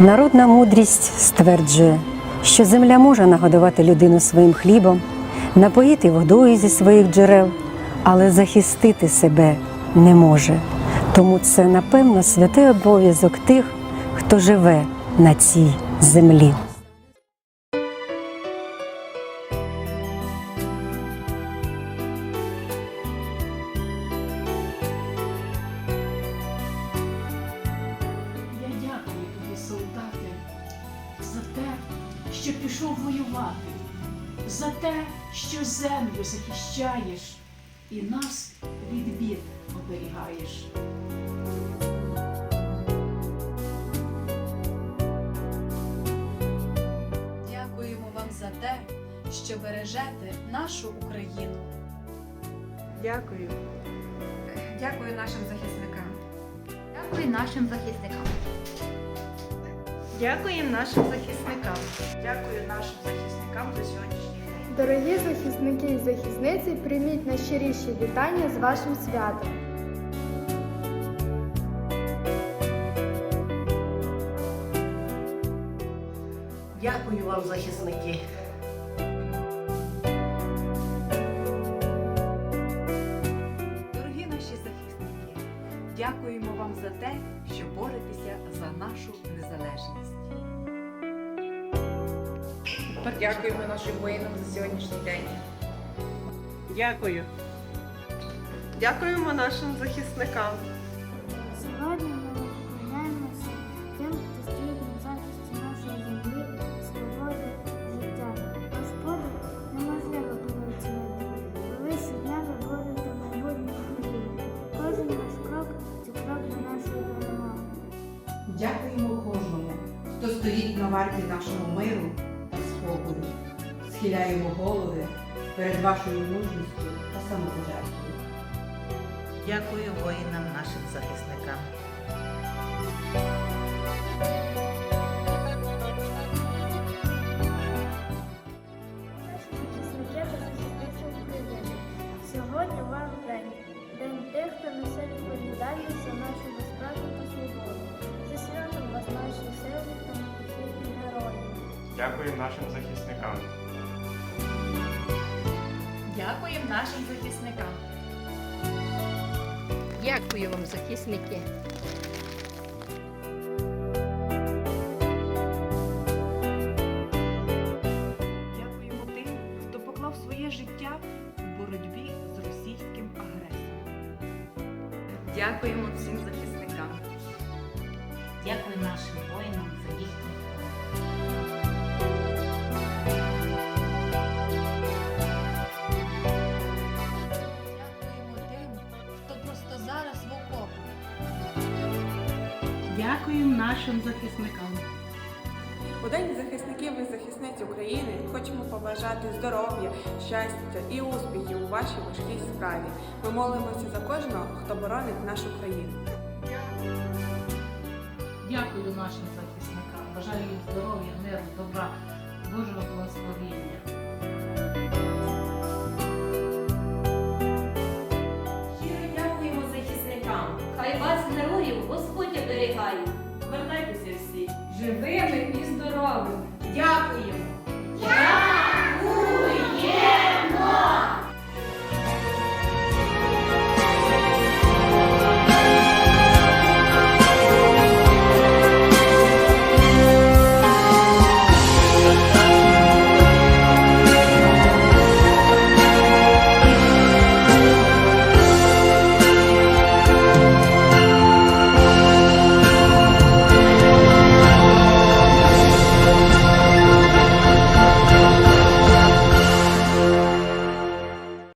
Народна мудрість стверджує, що земля може нагодувати людину своїм хлібом, напоїти водою зі своїх джерел, але захистити себе не може. Тому це, напевно, святий обов'язок тих, хто живе на цій землі. Що пішов воювати, за те, що землю захищаєш і нас від бід оберігаєш. Дякуємо вам за те, що бережете нашу Україну. Дякую. Дякую нашим захисникам. Дякую нашим захисникам. Дякуємо нашим захисникам. Дякую нашим захисникам за сьогоднішній день. Дорогі захисники і захисниці, прийміть найщиріші вітання з вашим святом. Дякую вам, захисники. Дякуємо вам за те, що боретеся за нашу незалежність. Дякуємо нашим воїнам за сьогоднішній день. Дякую. Дякуємо нашим захисникам. Дякуємо кожному, хто стоїть на варті нашого миру та спокою. Схиляємо голови перед вашою мужністю та самопожертвою. Дякую воїнам нашим захисникам. Дякую нашим захисникам. Дякуємо нашим захисникам. Дякую вам, захисники. Дякуємо тим, хто поклав своє життя у боротьбі з російським агресором. Дякуємо всім захисникам. Дякую нашим воїнам за їхню Дякуємо нашим захисникам. У День захисників і захисниць України хочемо побажати здоров'я, щастя і успіхів у вашій важкій справі. Ми молимося за кожного, хто боронить нашу країну. Дякую нашим захисникам. Бажаю їм здоров'я, миру, добра, Божого благословіння. Дякуємо захисникам. Хай вас, героїв, Господь оберігає. Вертайтеся всі. Живими і здоровими. Дякуємо.